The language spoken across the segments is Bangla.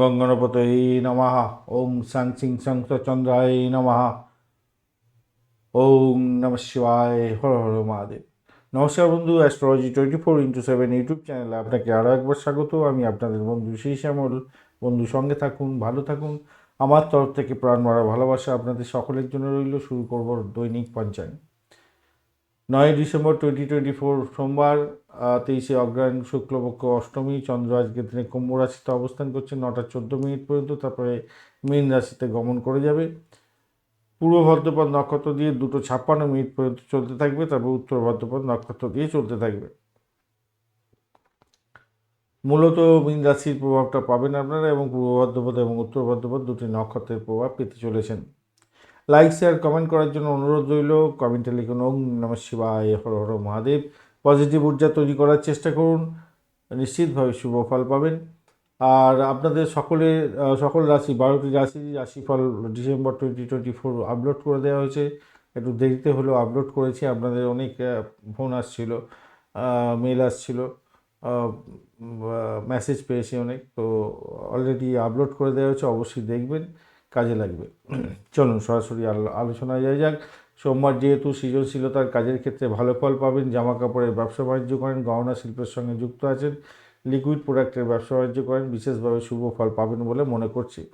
গং গণপতয়ে নমঃ। ওং সাং সিং সং চন্দ্রায় নমঃ। ওং নম শিবায়। হর হর মহাদেব। নমস্কার বন্ধু astrology twenty four into seven YouTube চ্যানেলে আপনাকে আরও একবার স্বাগত। আমি আপনাদের বন্ধু সেই শ্যামল। বন্ধু, সঙ্গে থাকুন, ভালো থাকুন। আমার তরফ থেকে প্রাণ মারা ভালোবাসা আপনাদের সকলের জন্য রইল। শুরু করব দৈনিক পঞ্চায়েত নয় ডিসেম্বর টোয়েন্টি টোয়েন্টি ফোর সোমবার তেইশে অগ্রহায়ণ শুক্লপক্ষ অষ্টমী, চন্দ্র আজকের দিনে কুম্ভ রাশিতে অবস্থান করছে, নটা চোদ্দ মিনিট পর্যন্ত, তারপরে মীন রাশিতে গমন করে যাবে। পূর্ব ভদ্রপদ নক্ষত্র দিয়ে দুটো ছাপ্পান্ন মিনিট পর্যন্ত চলতে থাকবে, তারপর উত্তর ভদ্রপদ নক্ষত্র দিয়ে চলতে থাকবে। মূলত মীন রাশির প্রভাবটা পাবেন আপনারা এবং পূর্ব ভদ্রপদ এবং উত্তর ভদ্রপদ দুটি নক্ষত্রের প্রভাব পেতে চলেছেন। লাইক শেয়ার কমেন্ট করার জন্য অনুরোধ রইল। কমেন্টে লিখুন ওং নম শিবায় হর হর মহাদেব। পজিটিভ ঊর্জা তৈরি করার চেষ্টা করুন। নিশ্চিতভাবে শুভ ফল পাবেন। আর আপনাদের সকলের আহ, সকল রাশি বারোটি রাশি রাশিফল December twenty twenty four upload করে দেওয়া হয়েছে। একটু দেরিতে হলেও আপলোড করেছি আপনাদের অনেক ফোন আসছিল মেল আসছিল মেসেজ পেয়েছি অনেক। তো অলরেডি আপলোড করে দেওয়া হয়েছে অবশ্যই দেখবেন। কাজে লাগবে। চলুন, সরাসরি আলো- আলোচনায় যাই যাক। সোমবার যেহেতু সৃজনশীলতার কাজের ক্ষেত্রে ভালো ফল পাবেন জামা কাপড়ের ব্যবসা বাণিজ্য করেন, গহনা শিল্পের সঙ্গে যুক্ত আছেন, লিকুইড প্রোডাক্টের ব্যবসা বাণিজ্য করেন, বিশেষভাবে শুভ ফল পাবেন বলে মনে করছি।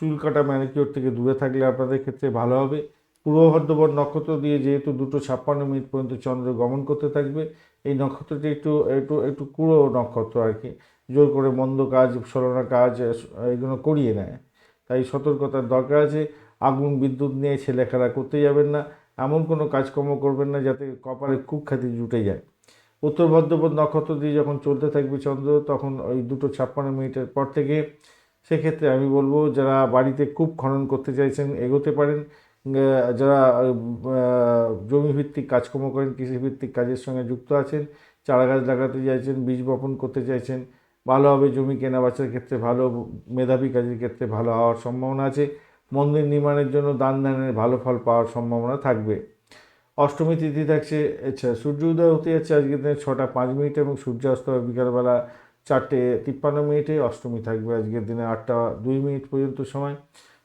চুল কাটা ম্যানিকিওর থেকে দূরে থাকলে আপনাদের ক্ষেত্রে ভালো হবে। পূর্ব ভদ্রপদ নক্ষত্র দিয়ে যেহেতু দুটো ছাপ্পান্ন মিনিট পর্যন্ত চন্দ্র গমন করতে থাকবে, এই নক্ষত্রটি একটু একটু একটু কুড়ো নক্ষত্র আর কি। জোর করে মন্দ কাজ, ছলনা কাজ এগুলো করিয়ে নেয়। তাই সতর্কতার দরকার আছে। আগুন, বিদ্যুৎ নিয়ে ছেলেখেলা করতে যাবেন না। এমন কোনো কাজকর্ম করবেন না যাতে কপালে কুখ্যাতি জুটে যায়। উত্তর ভদ্রপদ নক্ষত্র দিয়ে যখন চলতে থাকবে চন্দ্র, তখন ওই দুটো ছাপ্পান্ন মিনিটের পর থেকে সেক্ষেত্রে আমি বলব, যারা বাড়িতে কূপ খনন করতে চাইছেন, এগোতে পারেন। যারা জমিভিত্তিক কাজকর্ম করেন, কৃষিভিত্তিক কাজের সঙ্গে যুক্ত আছেন চারা গাছ লাগাতে চাইছেন, বীজ বপন করতে চাইছেন ভালোভাবে জমি কেনা বেচার ক্ষেত্রে ভালো, মেধাবী কাজের ক্ষেত্রে ভালো হওয়ার সম্ভাবনা আছে। মন্দির নির্মাণের জন্য দান দানের ভালো ফল পাওয়ার সম্ভাবনা থাকবে। অষ্টমী তিথি থাকছে আচ্ছা সূর্য উদয় হতে যাচ্ছে আজকের দিনে ছটা পাঁচ মিনিট এবং সূর্যাস্ত হবে বিকালবেলা চারটে তিপ্পান্ন মিনিটে। অষ্টমী থাকবে আজকের দিনে আটটা দুই মিনিট পর্যন্ত সময়।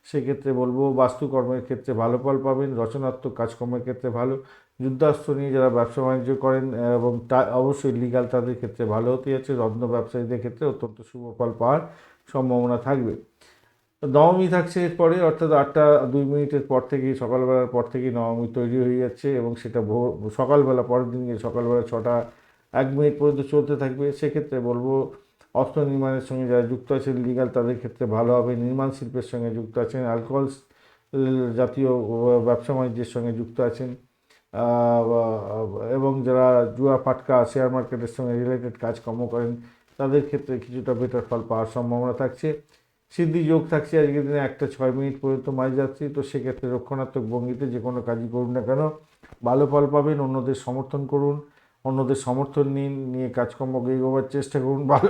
সেক্ষেত্রে বলব বাস্তুকর্মের ক্ষেত্রে ভালো ফল পাবেন, রচনাত্মক কাজকর্মের ক্ষেত্রে ভালো। যুদ্ধাস্ত্র নিয়ে যারা ব্যবসা বাণিজ্য করেন এবং তা অবশ্যই লিগাল তাদের ক্ষেত্রে ভালো হতে যাচ্ছে। রত্ন ব্যবসায়ীদের ক্ষেত্রে অত্যন্ত শুভ ফল পাওয়ার সম্ভাবনা থাকবে। নবমী থাকছে এরপরে, অর্থাৎ আটটা দুই মিনিটের পর থেকেই সকালবেলার পর থেকেই নবমী তৈরি হয়ে যাচ্ছে এবং সেটা ভোর, সকালবেলা, পরের দিন গিয়ে সকালবেলা ছটা, এক মিনিট পর্যন্ত চলতে থাকবে। সেক্ষেত্রে বলব, অস্ত্র নির্মাণের সঙ্গে যারা যুক্ত আছেন লিগাল তাদের ক্ষেত্রে ভালো হবে। নির্মাণ শিল্পের সঙ্গে যুক্ত আছেন অ্যালকোহল জাতীয় ব্যবসা বাণিজ্যের সঙ্গে যুক্ত আছেন। এবং যারা জুয়া ফাটকা শেয়ার মার্কেটের সঙ্গে রিলেটেড কাজকর্ম করেন, তাদের ক্ষেত্রে কিছুটা বেটার ফল পাওয়ার সম্ভাবনা থাকছে। সিদ্ধি যোগ থাকছে আজকের দিনে একটা ছয় মিনিট পর্যন্ত মাঝ যাচ্ছি, তো সেক্ষেত্রে রক্ষণাত্মক ভঙ্গিতে যে কোনো কাজই করুন না কেন। ভালো ফল পাবেন, অন্যদের সমর্থন করুন, অন্যদের সমর্থন নিন নিয়ে কাজকর্ম এগোবার চেষ্টা করুন, ভালো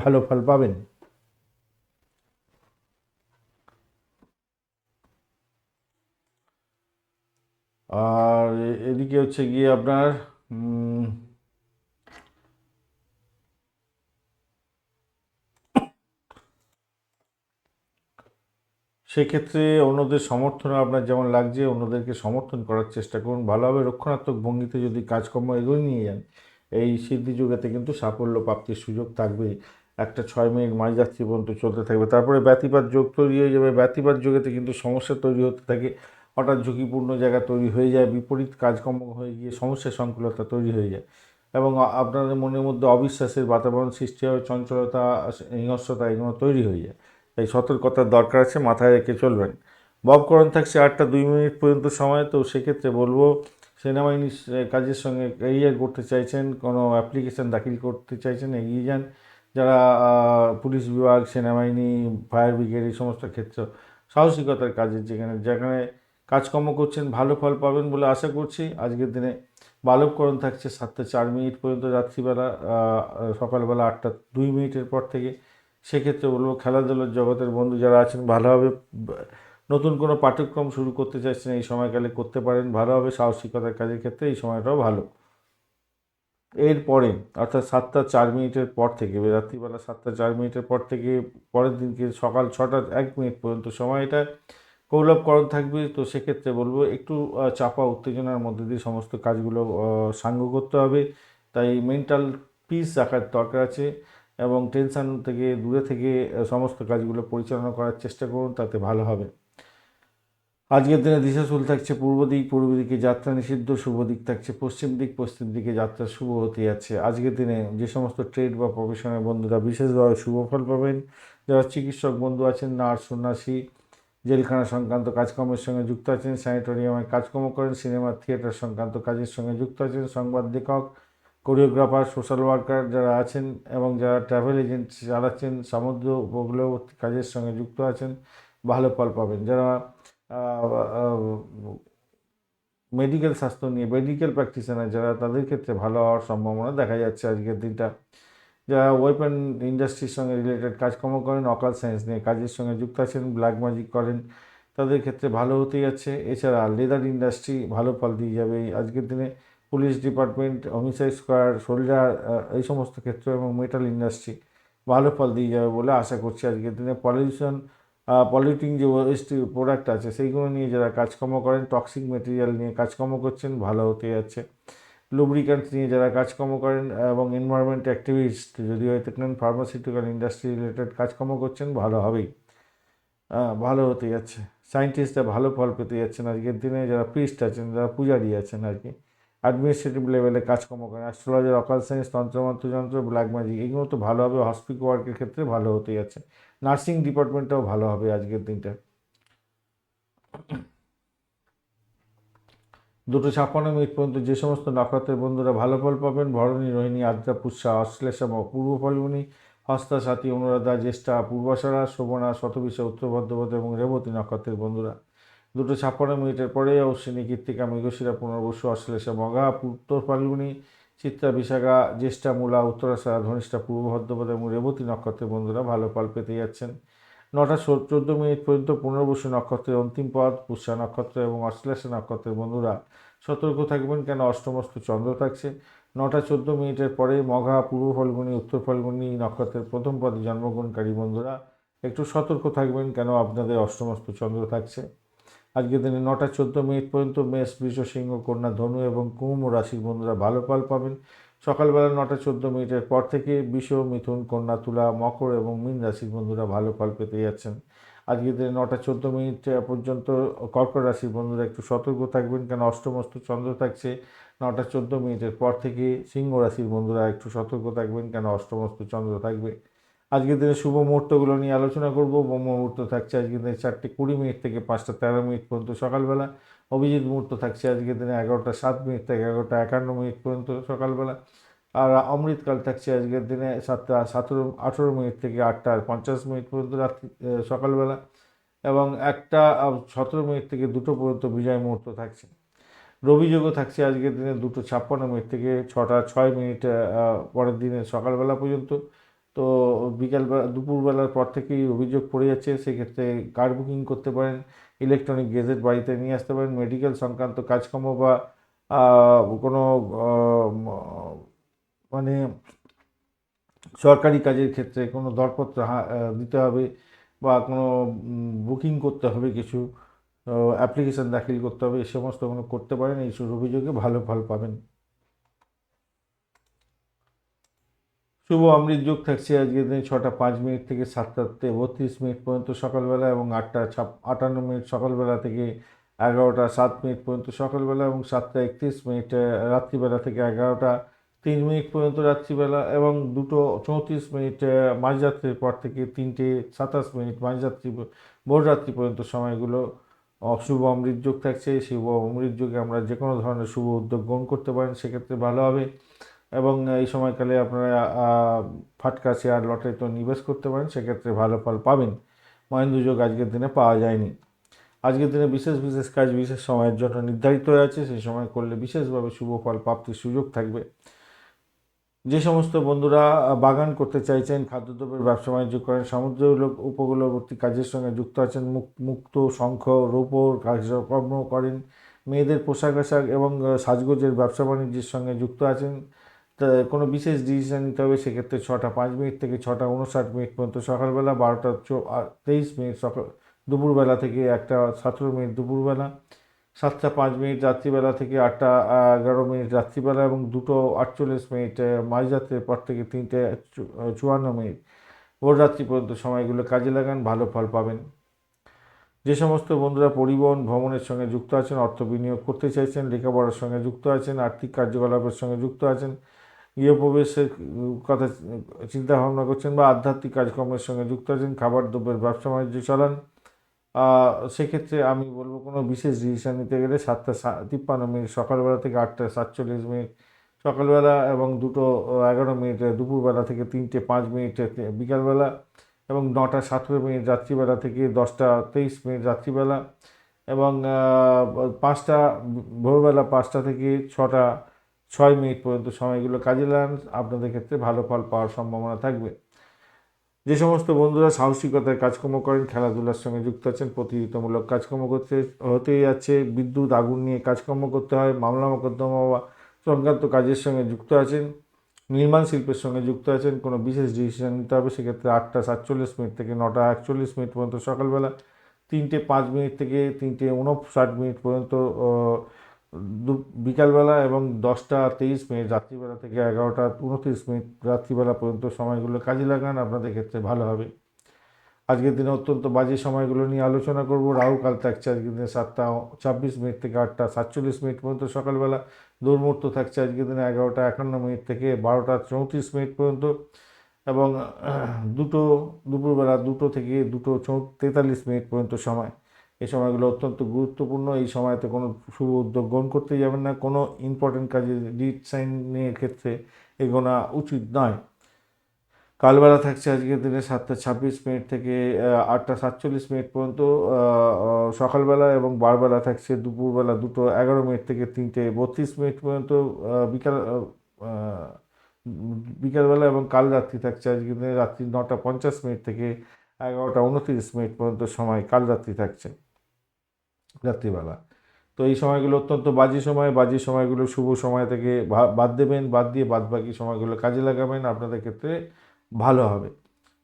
ভালো ফল পাবেন। আর এদিকে হচ্ছে গিয়ে আপনার সেক্ষেত্রে অন্যদের সমর্থন আপনার যেমন লাগছে, অন্যদেরকে সমর্থন করার চেষ্টা করুন। ভালোভাবে রক্ষণাত্মক ভঙ্গিতে যদি কাজকর্ম এগিয়ে নিয়ে যান, এই সিদ্ধি যুগেতে কিন্তু সাফল্য প্রাপ্তির সুযোগ থাকবে। একটা ছয় মিনিট মাঝ যাত্রী পর্যন্ত চলতে থাকবে। তারপরে ব্যতিপাত যোগ তৈরি হয়ে যাবে। ব্যতিপাত যোগেতে কিন্তু সমস্যা তৈরি হতে থাকে। হঠাৎ ঝুঁকিপূর্ণ জায়গা তৈরি হয়ে যায়, বিপরীত কাজকর্ম হয়ে গিয়ে সমস্যা সংকুলতা তৈরি হয়ে যায় এবং আপনাদের মনের মধ্যে অবিশ্বাসের বাতাবরণ সৃষ্টি হয়, চঞ্চলতা, হিংস্রতা এগুলো তৈরি হয়ে যায়। তাই সতর্কতার দরকার আছে, মাথায় রেখে চলবেন। ববকরণ থাকছে আটটা দুই মিনিট পর্যন্ত সময়, তো সেক্ষেত্রে বলব সেনাবাহিনী কাজের সঙ্গে ক্যারিয়ার করতে চাইছেন, কোনো অ্যাপ্লিকেশন দাখিল করতে চাইছেন, এগিয়ে যান। যারা পুলিশ বিভাগ, সেনাবাহিনী ফায়ার ব্রিগেড এই সমস্ত ক্ষেত্র সাহসিকতার কাজের যেখানে যেখানে কাজকর্ম করছেন, ভালো ফল পাবেন বলে আশা করছি। আজকের দিনে বালককরণ থাকছে সাতটা চার মিনিট পর্যন্ত, রাত্রিবেলা সকালবেলা আটটা দুই মিনিটের পর থেকে। সেক্ষেত্রে বলব খেলাধুলার জগতের বন্ধু যারা আছেন, ভালোভাবে, নতুন কোনো পাঠ্যক্রম শুরু করতে চাইছেন, এই সময়কালে করতে পারেন। ভালোভাবে সাহসিকতার কাজের ক্ষেত্রে এই সময়টাও ভালো। এরপরে, অর্থাৎ সাতটা চার মিনিটের পর থেকে, রাত্রিবেলা সাতটা চার মিনিটের পর থেকে, পরের দিনকে সকাল ছটা এক মিনিট পর্যন্ত সময় এটা কৌলভকরণ থাকবে, তো সেক্ষেত্রে বলব একটু চাপা, উত্তেজনার মধ্যে দিয়ে সমস্ত কাজগুলো সাঙ্গ করতে হবে। তাই মেন্টাল পিস রাখার দরকার আছে এবং টেনশন থেকে, দূরে থেকে সমস্ত কাজগুলো পরিচালনা করার চেষ্টা করুন, তাতে ভালো হবে। আজকের দিনে দিশাশুল থাকছে পূর্ব দিক, পূর্ব দিকে যাত্রা নিষিদ্ধ, শুভ দিক থাকছে পশ্চিম দিক, পশ্চিম দিকে যাত্রা শুভ হতে যাচ্ছে। আজকের দিনে যে সমস্ত ট্রেড বা প্রফেশনের বন্ধুরা বিশেষভাবে শুভ ফল পাবেন, যারা চিকিৎসক বন্ধু আছেন নার্স সন্ন্যাসী জেলখানা সংক্রান্ত কাজকর্মের সঙ্গে যুক্ত আছেন, স্যানিটোরিয়ামে কাজকর্ম করেন, সিনেমা থিয়েটার সংক্রান্ত কাজের সঙ্গে যুক্ত আছেন, সংবাদ লেখক, কোরিওগ্রাফার, সোশ্যাল ওয়ার্কার যারা আছেন এবং যারা ট্রাভেল এজেন্ট চালাচ্ছেন, সমুদ্র উপকূলবর্তী কাজের সঙ্গে যুক্ত আছেন, ভালো ফল পাবেন। যারা মেডিকেল স্বাস্থ্য নিয়ে, মেডিকেল প্র্যাকটিশনার যারা, তাদের ক্ষেত্রে ভালো হওয়ার সম্ভাবনা দেখা যাচ্ছে আজকের দিনটা। যারা ওয়েপন ইন্ডাস্ট্রির সঙ্গে রিলেটেড কাজকর্ম করেন অকাল সায়েন্স নিয়ে কাজের সঙ্গে যুক্ত আছেন ব্ল্যাক ম্যাজিক করেন, তাদের ক্ষেত্রে ভালো হতে যাচ্ছে। এছাড়া লেদার ইন্ডাস্ট্রি ভালো ফল দিয়ে যাবে। এই আজকের দিনে police department homicide square soldier এই সমস্ত ক্ষেত্র এবং মেটাল ইন্ডাস্ট্রি ভালো ফল দিয়ে যাবে বলে আশা করছি আজকের দিনে। পলিউশন পলিউটিং যে ওয়েস্ট প্রোডাক্ট আছে, সেইগুলো নিয়ে যারা কাজকর্ম করেন টক্সিক মেটেরিয়াল নিয়ে কাজকর্ম করছেন, ভালো হতে যাচ্ছে। লুব্রিক্যান্টস নিয়ে যারা কাজকর্ম করেন এবং এনভায়রনমেন্ট অ্যাক্টিভিস্ট যদি হয়ে থাকেন ফার্মাসিউটিক্যাল ইন্ডাস্ট্রি রিলেটেড কাজকর্ম করছেন, ভালো হবেই। ভালো হতে যাচ্ছে। সায়েন্টিস্টরা ভালো ফল পেতে যাচ্ছেন আজকের দিনে, যারা প্রিস্ট আছেন, যারা পূজারি আছেন আর কি। অ্যাডমিনিস্ট্রেটিভ লেভেলে কাজকর্ম করেন অ্যাস্ট্রোলজার অকাল সায়েন্স তন্ত্রমন্ত্র যন্ত্র ব্ল্যাক ম্যাজিক এগুলো তো ভালো হবে হসপিটাল ওয়ার্কের ক্ষেত্রে ভালো হতে যাচ্ছে। নার্সিং ডিপার্টমেন্টটাও ভালো হবে আজকের দিনটা। দুটো ছাপ্পান্ন মিনিট পর্যন্ত যে সমস্ত নক্ষত্রের বন্ধুরা ভালো ফল পাবেন, ভরণী, রোহিণী, আদ্রা, পুষ্যা, অশ্লেষা পূর্ব ফাল্গুনি, হস্তা সাথী অনুরাধা, জ্যেষ্ঠা, পূর্বাশারা, শোভনা, শতবিশা, উত্তর ভদ্রপদ এবং রেবতী নক্ষত্রের বন্ধুরা। দুটো ছাপ্পান্ন মিনিটের পরে অশ্বিনী কৃত্তিকা মৃগশিরা, পুনর্বসু, অশ্লেষা, মগা, উত্তর ফাল্গুনি, চিত্রা, বিশাখা, জ্যেষ্ঠা, মূলা উত্তরাশারা ধনিষ্ঠা, পূর্ব ভদ্রপদ এবং রেবতী নক্ষত্রের বন্ধুরা ভালো ফল পেতে যাচ্ছেন। নটা চোদ্দ মিনিট পর্যন্ত পুনর্বসু নক্ষত্রের অন্তিম পদ পুষ্যা নক্ষত্র এবং অশ্লেষা নক্ষত্রের বন্ধুরা সতর্ক থাকবেন কেন? অষ্টমস্ত চন্দ্র থাকছে। নটা চোদ্দ মিনিটের পরে মঘা, পূর্ব ফাল্গুনি, উত্তর ফাল্গুনি নক্ষত্রের প্রথম পদে জন্মগ্রহণকারী বন্ধুরা একটু সতর্ক থাকবেন কেন? আপনাদের অষ্টমস্ত চন্দ্র থাকছে। আজকের দিনে নটা চোদ্দ মিনিট পর্যন্ত মেষ, বৃষ, সিংহ, কন্যা, ধনু এবং কুম্ভ রাশির বন্ধুরা ভালো ফল পাবেন। সকালবেলা নটা চোদ্দ মিনিটের পর থেকে বিষ, মিথুন কন্যা তুলা মকর এবং মিন রাশির বন্ধুরা ভালো ফল পেতে যাচ্ছেন। আজকে দিনে নটা চোদ্দ মিনিট পর্যন্ত কর্কট রাশির বন্ধুরা একটু সতর্ক থাকবেন কেন অষ্টমস্ত চন্দ্র থাকছে। নটা চোদ্দ মিনিটের পর থেকে সিংহ রাশির বন্ধুরা একটু সতর্ক থাকবেন কেন অষ্টমস্ত চন্দ্র থাকবে। আজকের দিনে শুভ মুহূর্তগুলো নিয়ে আলোচনা করব। মুহূর্ত থাকছে আজকের দিনে চারটে কুড়ি মিনিট থেকে পাঁচটা তেরো মিনিট পর্যন্ত সকালবেলা। অভিজিৎ মুহূর্ত থাকছে আজকের দিনে এগারোটা সাত মিনিট থেকে এগারোটা একান্ন মিনিট পর্যন্ত সকালবেলা। আর অমৃতকাল থাকছে আজকের দিনে সাতটা সতেরো, আঠেরো মিনিট থেকে আটটা আর পঞ্চাশ মিনিট পর্যন্ত রাত্রি সকালবেলা। এবং একটা সতেরো মিনিট থেকে দুটো পর্যন্ত বিজয় মুহূর্ত থাকছে। রবিযোগও থাকছে আজকের দিনে দুটো ছাপ্পান্ন মিনিট থেকে ছটা, ছয় মিনিট পরের দিনে সকালবেলা পর্যন্ত। তো বিকালবেলা দুপুরবেলার পর থেকেই অভিযোগ পড়ে যাচ্ছে, সেক্ষেত্রে কার বুকিং করতে পারেন? ইলেকট্রনিক গেজেট বাড়িতে নিয়ে আসতে পারেন? মেডিকেল সংক্রান্ত কাজকর্ম বা কোনো মানে সরকারি কাজের ক্ষেত্রে কোনো দরপত্র দিতে হবে বা কোনো বুকিং করতে হবে কিছু অ্যাপ্লিকেশন দাখিল করতে হবে এই সমস্ত কোনো করতে পারেন, এইসব অভিযোগে ভালো ফল পাবেন। শুভ অমৃত যোগ থাকছে আজকের দিনে ছটা পাঁচ মিনিট থেকে সাতটা বত্রিশ মিনিট পর্যন্ত সকালবেলা এবং আটটা ছাপ আটান্ন মিনিট সকালবেলা থেকে এগারোটা সাত মিনিট পর্যন্ত সকালবেলা এবং সাতটা একত্রিশ মিনিট রাত্রিবেলা থেকে এগারোটা তিন মিনিট পর্যন্ত রাত্রিবেলা এবং দুটো চৌত্রিশ মিনিট মাঝরাত্রির পর থেকে তিনটে সাতাশ মিনিট মাঝরাত্রি ভোররাত্রি পর্যন্ত সময়গুলো অশুভ অমৃত যোগ থাকছে। শুভ অমৃত যোগে আমরা যে কোনো ধরনের শুভ উদ্যোগ গ্রহণ করতে পারেন, সেক্ষেত্রে ভালো হবে। এবং এই সময়কালে আপনারা ফাটকা শেয়ার লটে তো নিবেশ করতে পারেন, সেক্ষেত্রে ভালো ফল পাবেন। মহেন্দ্র যোগ আজকের দিনে পাওয়া যায়নি। আজকের দিনে বিশেষ বিশেষ কাজ, বিশেষ সময়ের জন্য নির্ধারিত হয়ে আছে, সেই সময় করলে বিশেষভাবে শুভ ফল প্রাপ্তির সুযোগ থাকবে। যে সমস্ত বন্ধুরা বাগান করতে চাইছেন, খাদ্যদ্রব্যের ব্যবসা বাণিজ্য করেন সমুদ্র উপ- উপকূলবর্তী কাজের সঙ্গে যুক্ত আছেন, মুক- মুক্ত, শঙ্খ, রূপোর কার্যক্রম করেন, মেয়েদের পোশাক আশাক এবং সাজগোজের ব্যবসা বাণিজ্যের সঙ্গে যুক্ত আছেন কোনো বিশেষ ডিসিশন নিতে হবে, সেক্ষেত্রে ছটা পাঁচ মিনিট থেকে ছটা উনষাট মিনিট পর্যন্ত সকালবেলা, বারোটা চো- তেইশ মিনিট সকাল দুপুরবেলা থেকে একটা সতেরো মিনিট দুপুরবেলা, সাতটা পাঁচ মিনিট রাত্রিবেলা থেকে আটটা এগারো মিনিট রাত্রিবেলা এবং দুটো আটচল্লিশ মিনিট মাঝরাত্রের পর থেকে তিনটে চুয়ান্ন মিনিট। ভোর রাত্রি পর্যন্ত সময়গুলো কাজে লাগান, ভালো ফল পাবেন। যে সমস্ত বন্ধুরা পরিবহন ভ্রমণের সঙ্গে যুক্ত আছেন, অর্থ বিনিয়োগ করতে চাইছেন, লেখাপড়ার সঙ্গে যুক্ত আছেন, আর্থিক কার্যকলাপের সঙ্গে যুক্ত আছেন গৃহপ্রবেশের কথা চিন্তা ভাবনা করছেন বা আধ্যাত্মিক কাজকর্মের সঙ্গে যুক্ত আছেন, খাবার, দ্রব্যের ব্যবসা, বাণিজ্য চালান। সেক্ষেত্রে আমি বলব কোনো বিশেষ ডিসিশন নিতে গেলে সাতটা তিপ্পান্ন মিনিট সকালবেলা থেকে আটটা সাতচল্লিশ মিনিট সকালবেলা এবং দুটো এগারো মিনিট দুপুরবেলা থেকে তিনটে পাঁচ মিনিট বিকালবেলা এবং নটা সতেরো মিনিট রাত্রিবেলা থেকে দশটা তেইশ মিনিট রাত্রিবেলা এবং পাঁচটা, ভোরবেলা পাঁচটা থেকে ছটা ছয় মিনিট পর্যন্ত সময়গুলো কাজে লাগান, আপনাদের ক্ষেত্রে ভালো ফল পাওয়ার সম্ভাবনা থাকবে। যে সমস্ত বন্ধুরা সাহসিকতার কাজকর্ম করেন, খেলাধুলার সঙ্গে যুক্ত আছেন, প্রতিযোগিতামূলক কাজকর্ম করতে, হতেই যাচ্ছে, বিদ্যুৎ, আগুন নিয়ে কাজকর্ম করতে হয়, মামলা মোকদ্দমা বা সংক্রান্ত কাজের সঙ্গে যুক্ত আছেন, নির্মাণ শিল্পের সঙ্গে যুক্ত আছেন, কোনো বিশেষ ডিসিশন নিতে হবে, সেক্ষেত্রে আটটা সাতচল্লিশ মিনিট থেকে নটা একচল্লিশ মিনিট পর্যন্ত সকালবেলা, তিনটে পাঁচ মিনিট থেকে তিনটে উনষাট মিনিট পর্যন্ত বিকালবেলা এবং দশটা তেইশ মিনিট, রাত্রিবেলা থেকে এগারোটা উনত্রিশ মিনিট, রাত্রিবেলা পর্যন্ত সময়গুলো কাজে লাগান, আপনাদের ক্ষেত্রে ভালো হবে। আজকের দিনে অত্যন্ত বাজে সময়গুলো নিয়ে আলোচনা করব। রাহু কাল থাকছে আজকের দিনে সাতটা ছাব্বিশ মিনিট থেকে আটটা সাতচল্লিশ মিনিট পর্যন্ত সকালবেলা। দুর্মুহূর্ত থাকছে আজকের দিনে এগারোটা একান্ন মিনিট থেকে বারোটা চৌত্রিশ মিনিট পর্যন্ত এবং দুটো দুপুরবেলা দুটো থেকে দুটো চৌ তেতাল্লিশ মিনিট পর্যন্ত সময়। এই সময়গুলো অত্যন্ত গুরুত্বপূর্ণ। এই সময়তে কোনো শুভ উদ্যোগ গ্রহণ করতে যাবেন না। কোনো ইম্পর্টেন্ট কাজে ডিট সাইনের ক্ষেত্রে এগোনা উচিত নয়। কালবেলা থাকছে আজকের দিনে সাতটা ছাব্বিশ মিনিট থেকে আটটা সাতচল্লিশ মিনিট পর্যন্ত সকালবেলা এবং বারবেলা থাকছে দুপুরবেলা দুটো এগারো মিনিট থেকে তিনটে বত্রিশ মিনিট পর্যন্ত বিকাল বিকালবেলা এবং কাল রাত্রি থাকছে আজকের দিনে। রাত্রি নটা পঞ্চাশ মিনিট থেকে এগারোটা উনত্রিশ মিনিট পর্যন্ত সময় কাল রাত্রি থাকছে। রাত্রিবেলা। তো এই সময়গুলো অত্যন্ত বাজে সময়, বাজে সময়গুলো শুভ সময় থেকে বাদ দেবেন, বাদ দিয়ে বাদ বাকি সময়গুলো কাজে লাগাবেন, আপনাদের ক্ষেত্রে ভালো হবে।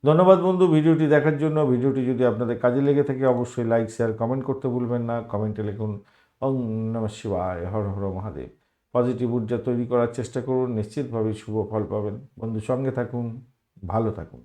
ধন্যবাদ বন্ধু, ভিডিওটি দেখার জন্য। ভিডিওটি যদি আপনাদের কাজে লেগে থাকে, অবশ্যই লাইক শেয়ার কমেন্ট করতে ভুলবেন না। কমেন্টে লিখুন অং নম শিবায়, হর হর মহাদেব। পজিটিভ ঊর্জা তৈরি করার চেষ্টা করুন নিশ্চিতভাবেই শুভ ফল পাবেন। বন্ধু, সঙ্গে থাকুন, ভালো থাকুন।